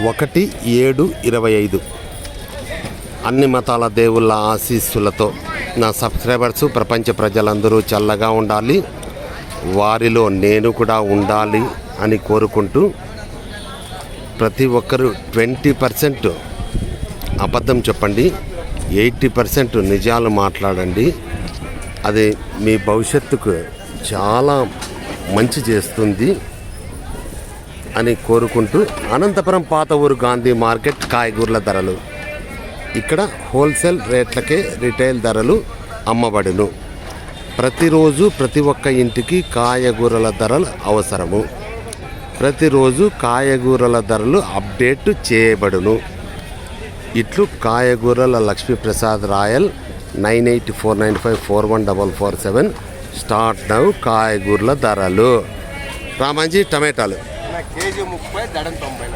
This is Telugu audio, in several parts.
ఒకటి ఏడు ఇరవై ఐదు. అన్ని మతాల దేవుళ్ళ ఆశీస్సులతో నా సబ్స్క్రైబర్స్ ప్రపంచ ప్రజలందరూ చల్లగా ఉండాలి. వారిలో నేను కూడా ఉండాలి అని కోరుకుంటూ ప్రతి ఒక్కరూ ట్వంటీ పర్సెంట్ అబద్ధం చెప్పండి ఎయిటీ పర్సెంట్ నిజాలు మాట్లాడండి. అది మీ భవిష్యత్తుకు చాలా మంచి చేస్తుంది. అని కోరుకుంటూ అనంతపురం పాత ఊరు గాంధీ మార్కెట్ కాయగూరల ధరలు. ఇక్కడ హోల్సేల్ రేట్లకే రిటైల్ ధరలు అమ్మబడును. ప్రతిరోజు ప్రతి ఒక్క ఇంటికి కాయగూరల ధరలు అవసరము. ప్రతిరోజు కాయగూరల ధరలు అప్డేట్ చేయబడును. ఇట్లు కాయగూరల Lakshmiprasad Royal nine eight four nine five four one double four seven start now కాయగూరల ధరలు. రామాజీ టమాటాలు.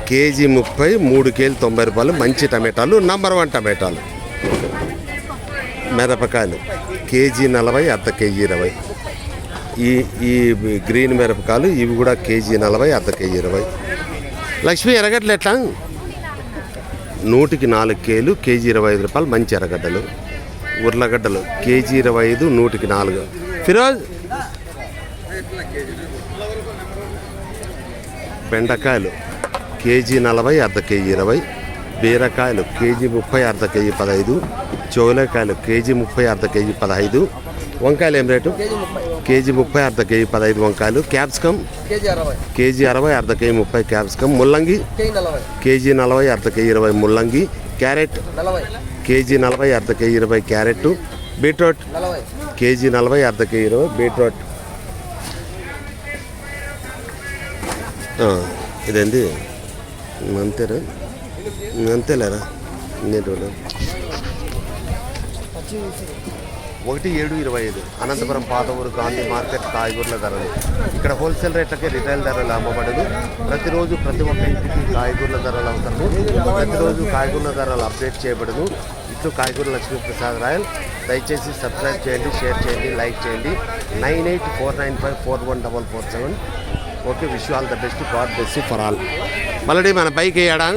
కేజీ ముప్పై మూడు కేజీ తొంభై రూపాయలు మంచి టమాటాలు నంబర్ వన్ టమాటాలు. మిరపకాయలు కేజీ నలభై అర్ధ కేజీ ఇరవై. ఈ ఈ గ్రీన్ మిరపకాయలు ఇవి కూడా కేజీ నలభై అర్ధ కేజీ ఇరవై. లక్ష్మి ఎరగడ్డలు ఎట్లా? నూటికి నాలుగు కేలు కేజీ ఇరవై ఐదు రూపాయలు మంచి ఎర్రగడ్డలు. ఉర్లగడ్డలు కేజీ ఇరవై ఐదు నూటికి నాలుగు. ఫిరోజ్? బెండకాయలు కేజీ నలభై అర్ధ కేజీ ఇరవై బీరకాయలు కేజీ ముప్పై అర్ధ కేజీ పదహైదు చోలకాయలు కేజీ ముప్పై అర్ధ కేజీ పదహైదు. వంకాయలు ఏం రేటు? కేజీ ముప్పై. అర్ధ కేజీ పదహైదు వంకాయలు. క్యాప్సికమ్? కేజీ అరవై. అర్ధ కేజీ ముప్పై క్యాప్సికమ్. ముల్లంగి? కేజీ నలభై. అర్ధ కేజీ ఇరవై ముల్లంగి. క్యారెట్? కేజీ నలభై అర్ధ కేజీ ఇరవై క్యారెట్. బీట్రూట్? కేజీ నలభై అర్ధ కేజీ ఇరవై. బీట్రూట్? ఇదేంది? అంతేరా అంతేలేరా ఇంకేంటి ఒకటి ఏడు ఇరవై ఐదు. అనంతపురం పాత ఊరు గాంధీ మార్కెట్ కాయగూరల ధరలు. ఇక్కడ హోల్సేల్ రేట్లకే రిటైల్ ధరలు అమ్మబడదు. ప్రతిరోజు ప్రతి ఒక్క ఇంటికి కాయగూరల ధరలు అవసరము ప్రతిరోజు కాయగూరల ధరలు అప్డేట్ చేయబడదు. ఇట్లు కాయగూర లక్ష్మీ ప్రసాద్ రాయల్. దయచేసి సబ్స్క్రైబ్ చేయండి షేర్ చేయండి లైక్ చేయండి. Nine eight four nine five four one double four seven. Okay wish all the best God best for all మళ్ళీ మన బైక్ వేయడా